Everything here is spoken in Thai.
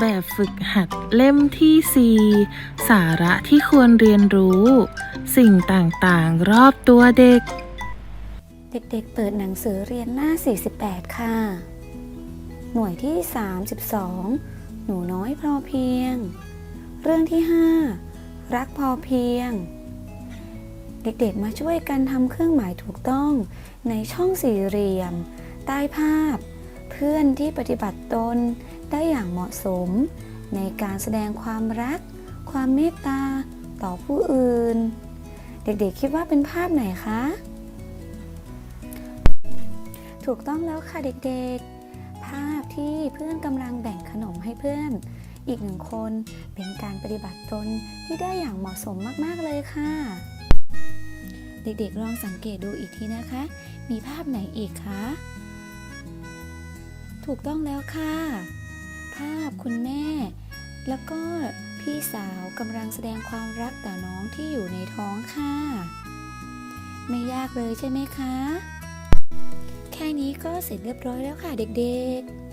แบบฝึกหัดเล่มที่ 4 สาระที่ควรเรียนรู้ สิ่งต่างๆ รอบตัวเด็ก เด็กๆ เปิดหนังสือเรียนหน้า 48 ค่ะ หน่วยที่ 32 หนูน้อยพอเพียง เรื่องที่ 5 รักพอเพียง เด็กๆ มาช่วยกันทำเครื่องหมายถูกต้องในช่องสี่เหลี่ยม ใต้ภาพ เพื่อนที่ปฏิบัติตนได้อย่างเหมาะสม ในการแสดงความรัก ความเมตตาต่อผู้อื่น เด็กๆคิดว่าเป็นภาพไหนคะ ถูกต้องแล้วค่ะเด็กๆ ภาพที่เพื่อนกำลังแบ่งขนมให้เพื่อน อีกหนึ่งคนเป็นการปฏิบัติตนที่ได้อย่างเหมาะสมมากๆเลยค่ะ เด็กๆลองสังเกตดูอีกทีนะคะ มีภาพไหนอีกคะ ถูกต้องแล้วค่ะ ภาพคุณแม่ แล้วก็พี่สาวกำลังแสดงความรักต่อน้องที่อยู่ในท้องค่ะ ไม่ยากเลยใช่ไหมคะ แค่นี้ก็เสร็จเรียบร้อยแล้วค่ะเด็กๆ